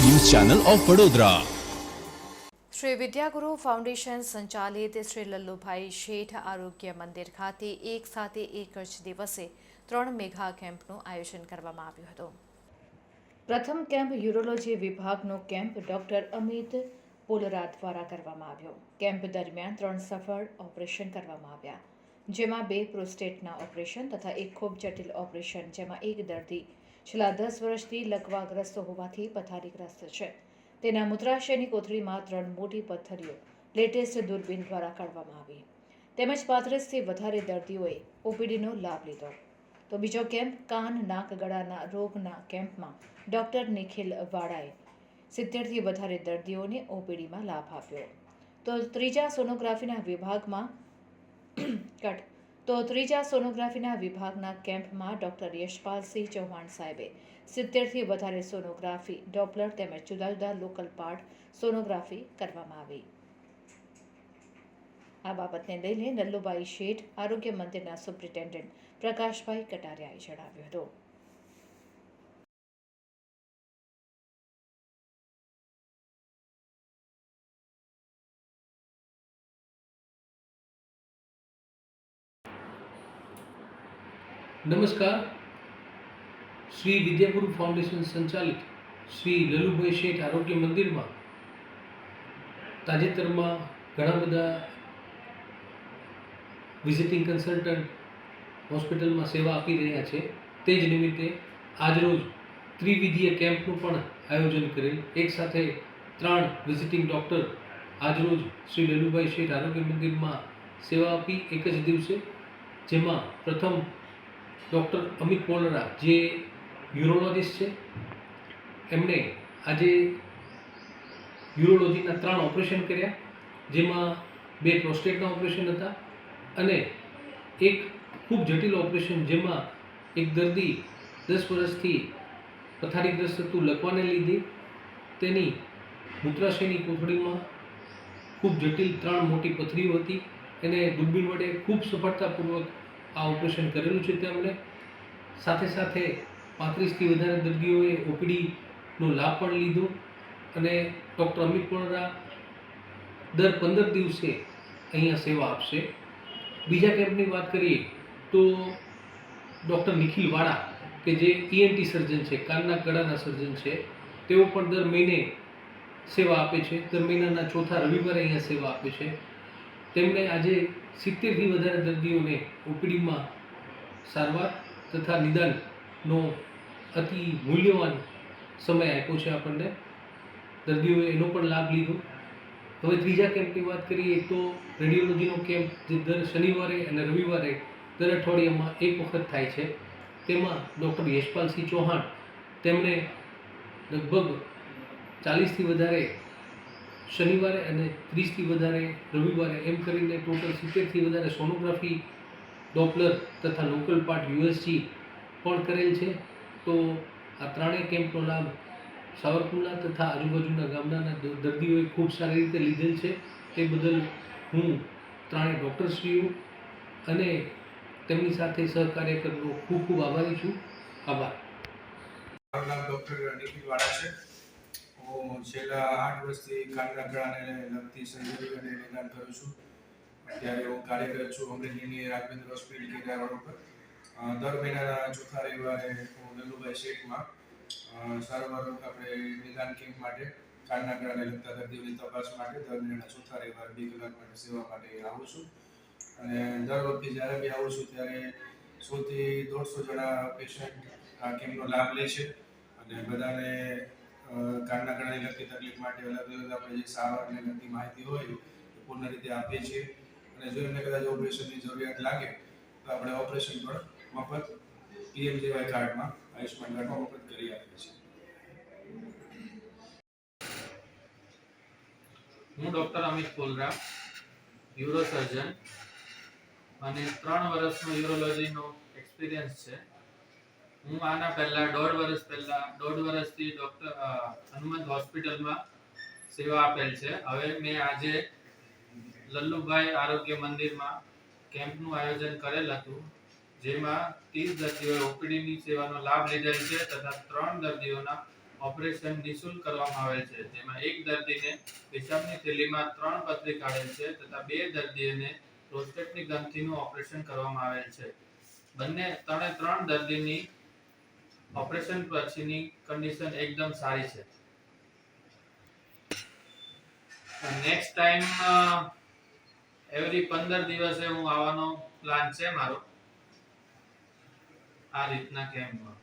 Channel of Vadodara Shri Vidyaguru foundation સંચાલિત શ્રી લલ્લુભાઈ શેઠ આરોગ્ય મંદિર ખાતે એક સાથે એક જ દિવસે ત્રણ મેઘા કેમ્પનું આયોજન કરવામાં આવ્યું હતું। પ્રથમ કેમ્પ યુરોલોજી વિભાગનો કેમ્પ ડોક્ટર અમિત પોલરા દ્વારા કરવામાં આવ્યો. કેમ્પ દરમિયાન ત્રણ સફળ ઓપરેશન કરવામાં આવ્યા. જેમાં બે પ્રોસ્ટેટના ઓપરેશન તથા એક ખૂબ જટિલ ઓપરેશન જેમાં એક દર્દી છેલ્લા દસ વર્ષથી લકવાગ્રસ્ત હોવાથી પથારીગ્રસ્ત છે. તેના મૂત્રાશયની કોથળીમાં ત્રણ મોટી પથ્થરીઓ, લેટેસ્ટ દૂરબીન દ્વારા કાઢવામાં આવી. તેમજ પાંત્રીસથી વધારે દર્દીઓએ ઓપીડીનો લાભ લીધો. તો બીજો કેમ્પ, કાન, નાક ગળાના રોગના કેમ્પમાં ડૉક્ટર નિખિલ વાડાએ સિત્તેરથી વધારે દર્દીઓને ઓપીડીમાં લાભ આપ્યો. તો ત્રીજા સોનોગ્રાફીના વિભાગમાં કટ તો ત્રીજા સોનોગ્રાફીના વિભાગના કેમ્પમાં ડૉક્ટર યશપાલસિંહ ચૌહાણ સાહેબે સિત્તેરથી વધારે સોનોગ્રાફી, ડોપલર તેમજ જુદા જુદા લોકલ પાર્ટ સોનોગ્રાફી કરવામાં આવી. આ બાબતને લઈને નલ્લુભાઈ શેઠ આરોગ્ય મંદિરના સુપ્રિન્ટેન્ડન્ટ પ્રકાશભાઈ કટારિયાએ જણાવ્યું હતું. નમસ્કાર. શ્રી વિદ્યાપુર ફાઉન્ડેશન સંચાલિત શ્રી લલુભાઈ શેઠ આરોગ્ય મંદિરમાં તાજેતરમાં ઘણા બધા વિઝિટિંગ કન્સલ્ટન્ટ હોસ્પિટલમાં સેવા આપી રહ્યા છે. તે જ નિમિત્તે આજરોજ ત્રિવિધીય કેમ્પનું પણ આયોજન કરેલ. એક સાથે ત્રણ વિઝિટિંગ ડૉક્ટર આજરોજ શ્રી લલુભાઈ શેઠ આરોગ્ય મંદિરમાં સેવા આપી. એક જ દિવસે જેમાં પ્રથમ ડૉક્ટર અમિત પોલરા જે યુરોલોજિસ્ટ છે એમણે આજે યુરોલોજીના ત્રણ ઓપરેશન કર્યા, જેમાં બે પ્રોસ્ટેટના ઓપરેશન હતા અને એક ખૂબ જટિલ ઓપરેશન જેમાં એક દર્દી દસ વર્ષથી પથારીગ્રસ્ત હતું લકવાને લીધે તેની મૂત્રાશયની કોથળીમાં ખૂબ જટિલ ત્રણ મોટી પથરીઓ હતી. એને દૂરબીન વડે ખૂબ સફળતાપૂર્વક આ ઓપરેશન કરેલું છે તેમણે સાથે સાથે પાંત્રીસથી વધારે દર્દીઓએ ઓપીડીનો લાભ પણ લીધો અને ડૉક્ટર અમિત પણરા દર પંદર દિવસે અહીંયા સેવા આપશે. બીજા કેમ્પની વાત કરીએ તો ડૉક્ટર નિખિલ વાળા, કે જે ઈએનટી સર્જન છે, કાનના ગળાના સર્જન છે, તેઓ પણ દર મહિને સેવા આપે છે. દર મહિનાના ચોથા રવિવારે અહીંયા સેવા આપે છે. તેમણે આજે સિત્તેરથી વધારે દર્દીઓને ઓપીડીમાં સારવાર તથા નિદાનનો અતિ મૂલ્યવાન સમય આપ્યો છે આપણને. દર્દીઓએ એનો પણ લાભ લીધો. હવે ત્રીજા કેમ્પની વાત કરીએ તો રેડિયોલોજીનો કેમ્પ જે દર શનિવારે અને રવિવારે દર અઠવાડિયામાં એક વખત થાય છે. તેમાં ડૉક્ટર યશપાલસિંહ ચૌહાણ તેમણે લગભગ ચાલીસથી વધારે શનિવારે અને ત્રીસથી વધારે, રવિવારે એમ કરીને ટોટલ સિત્તેરથી વધારે સોનોગ્રાફી ડોપલર તથા લોકલ પાર્ટ યુએસજી પણ કરેલ છે. તો આ ત્રણેય કેમ્પનો લાભ સાવરકુંડલા તથા આજુબાજુના ગામડાના દર્દીઓએ ખૂબ સારી રીતે લીધેલ છે. તે બદલ હું ત્રણેય ડૉક્ટરશ્રીઓ અને તેમની સાથે સહકાર્યકરનો ખૂબ ખૂબ આભારી છું. આભાર. મારું નામ ડૉક્ટર અનિલ વાળા છે. હું છેલ્લા આઠ વર્ષથી કાનના ગળાને લગતી સર્જરી અને નિદાન કરું છું. અત્યારે હું કાર્યરત છું અમરેલીની રાજેન્દ્ર હોસ્પિટલ કેન્દ્ર રોડ ઉપર. દર મહિનાના ચોથા રવિવારે હું નંદુભાઈ શેઠમાં સારવાર આપણે નિદાન કેમ્પ માટે કાનના લગતા દર્દીઓની તપાસ માટે દર મહિનાના ચોથા રવિવાર બે કલાક માટે સેવા માટે આવું છું. અને દર વખતે જ્યારે બી આવું છું ત્યારે સોથી દોઢસો જણા પેશન્ટ આ કેમ્પનો લાભ લે છે. અને બધાને કાનના ગળાની લગતી તકલીફ માટે અલગ અલગ આપણે જે સારવારને લગતી માહિતી હોય, એ પૂર્ણ રીતે આપીએ છીએ. અને જો એમને કદાચ ઓપરેશનની જરૂરિયાત લાગે, તો આપણે ઓપરેશન પણ મફત પીએમજીવાય કાર્ડમાં આયુષ્યમાન કાર્ડમાં મફત કરી આપીએ છીએ. હું doctor Amit Kolra uro surgeon અને ત્રણ વર્ષનો યુરોલોજીનો એક્સપિરિયન્સ છે. હું આના પહેલા દોઢ વર્ષ પહેલા, દોઢ વર્ષથી ડૉક્ટર હનુમંત હોસ્પિટલમાં સેવા આપેલ છે. હવે મેં આજે લલ્લુભાઈ આરોગ્ય મંદિરમાં કેમ્પનું આયોજન કરેલ હતું, જેમાં ત્રીસ દર્દીઓએ ઓપીડીની સેવાનો લાભ લીધેલ છે તથા ત્રણ દર્દીઓના ઓપરેશન નિઃશુલ્ક કરવામાં આવેલ છે. જેમાં એક દર્દીને પેશાબની થેલીમાં ત્રણ પથરી કાઢેલ છે તથા બે દર્દીઓને પ્રોસ્ટેટની ગ્રંથિનું ઓપરેશન કરવામાં આવેલ છે. બંને, ત્રણે ત્રણ દર્દીની ઓપરેશન પછીની કન્ડિશન એકદમ સારી છે. નેક્સ્ટ ટાઈમ એવરી પંદર દિવસે હું આવવાનો પ્લાન છે મારો. આ રીતના કેમ્પમાં